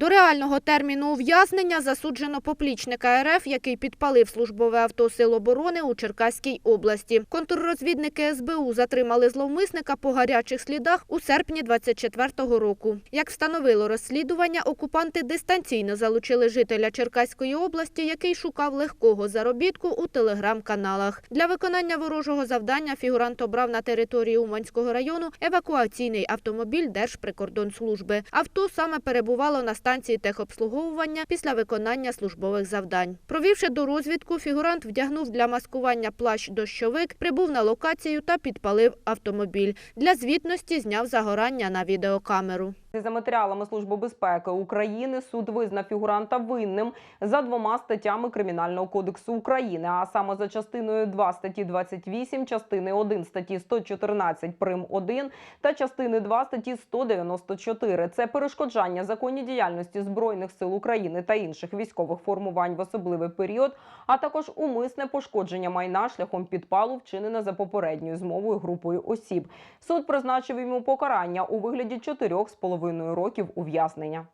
До реального терміну ув'язнення засуджено поплічника РФ, який підпалив службове авто Сил оборони у Черкаській області. Контррозвідники СБУ затримали зловмисника по гарячих слідах у серпні 24-го року. Як встановило розслідування, окупанти дистанційно залучили жителя Черкаської області, який шукав легкого заробітку у телеграм-каналах. Для виконання ворожого завдання фігурант обрав на території Уманського району евакуаційний автомобіль Держприкордонслужби. Авто саме перебувало на станції техобслуговування після виконання службових завдань. Провівши до розвідку, фігурант вдягнув для маскування плащ-дощовик, прибув на локацію та підпалив автомобіль. Для звітності зняв загорання на відеокамеру. За матеріалами Служби безпеки України суд визнав фігуранта винним за двома статтями Кримінального кодексу України, а саме за частиною 2 статті 28, частини 1 статті 114 прим 1 та частини 2 статті 194. Це перешкоджання законній діяльності збройних сил України та інших військових формувань в особливий період, а також умисне пошкодження майна шляхом підпалу, вчинене за попередньою змовою групою осіб. Суд призначив йому покарання у вигляді 4,5 років ув'язнення.